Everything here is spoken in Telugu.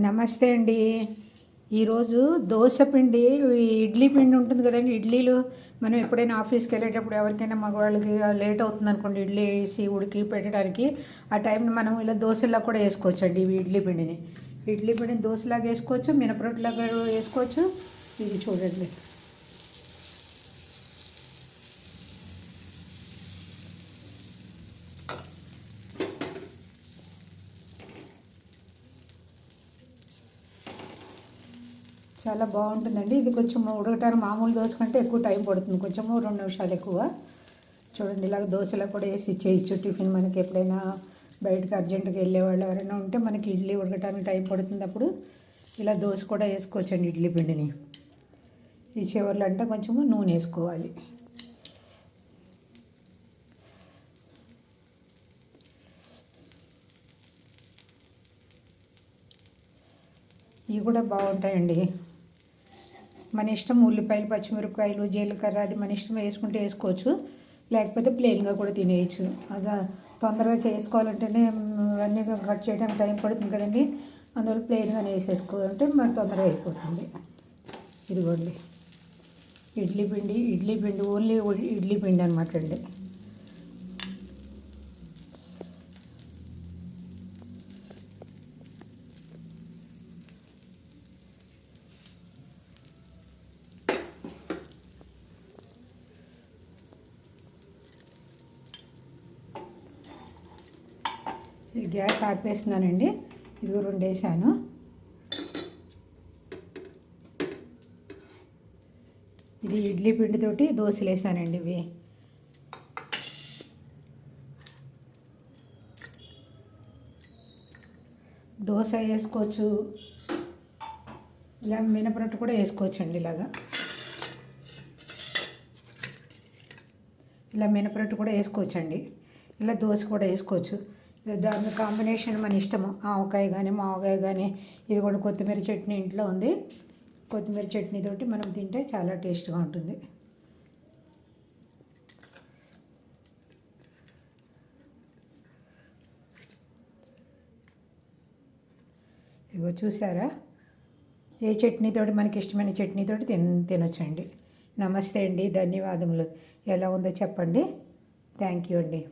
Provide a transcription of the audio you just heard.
నమస్తే అండి. ఈరోజు దోశ పిండి ఈ ఇడ్లీ పిండి ఉంటుంది కదండి. ఇడ్లీలు మనం ఎప్పుడైనా ఆఫీస్కి వెళ్ళేటప్పుడు ఎవరికైనా మగవాళ్ళకి లేట్ అవుతుంది అనుకోండి ఇడ్లీ వేసి ఉడికి పెట్టడానికి. ఆ టైంని మనం ఇలా దోశలా కూడా వేసుకోవచ్చు అండి ఇవి ఇడ్లీ పిండిని. ఇడ్లీ పిండిని దోశలాగా వేసుకోవచ్చు మినపరొట్టులాగా వేసుకోవచ్చు. ఇది చూడండి. చాలా బాగుంటుందండి. ఇది కొంచెం ఉడకటానికి మామూలు దోశ కంటే ఎక్కువ టైం పడుతుంది. కొంచెము రెండు నిమిషాలు ఎక్కువ. చూడండి ఇలాగ దోశలో కూడా వేసి ఇచ్చేయచ్చు టిఫిన్ మనకి ఎప్పుడైనా బయటకు అర్జెంటుగా వెళ్ళే వాళ్ళు ఎవరైనా ఉంటే మనకి ఇడ్లీ ఉడకటానికి టైం పడుతుంది అప్పుడు ఇలా దోశ కూడా వేసుకోవచ్చండి ఇడ్లీ పిండిని. ఈ చివర్లు అంటే కొంచెము నూనె వేసుకోవాలి. ఇవి కూడా బాగుంటాయండి. మన ఇష్టం ఉల్లిపాయలు పచ్చిమిరపకాయలు జీలకర్ర అది మన ఇష్టం వేసుకుంటే వేసుకోవచ్చు. లేకపోతే ప్లెయిన్గా కూడా తినేయచ్చు. అదా తొందరగా చేసుకోవాలంటేనే అన్నీ కట్ చేయడానికి టైం పడుతుంది కదండి. అందువల్ల ప్లెయిన్గానే వేసేసుకోవాలంటే మనకు తొందరగా అయిపోతుంది. ఇదిగోండి. ఇడ్లీ పిండి ఇడ్లీ పిండి ఓన్లీ ఇడ్లీ పిండి అనమాట అండి. గ్యాస్ ఆపేస్తున్నానండి. ఇది రెండు వేసాను ఇది ఇడ్లీ పిండితోటి దోశలు వేసానండి ఇవి. దోశ వేసుకోవచ్చు. ఇలా మినపరొట్టు కూడా వేసుకోవచ్చు అండి ఇలాగా. ఇలా మినపరొట్టు కూడా వేసుకోవచ్చండి. ఇలా దోశ కూడా వేసుకోవచ్చు. దాని కాంబినేషన్ మన ఇష్టము. ఆవకాయ కానీ మావకాయ కానీ ఇది కూడా కొత్తిమీర చట్నీ ఇంట్లో ఉంది. కొత్తిమీర చట్నీ తోటి మనం తింటే చాలా టేస్ట్గా ఉంటుంది. ఇగో చూసారా? ఏ చట్నీతోటి మనకి ఇష్టమైన చట్నీతోటి తిన తినొచ్చండి. నమస్తే అండి ధన్యవాదములు. ఎలా ఉందో చెప్పండి. థ్యాంక్ యూ అండి.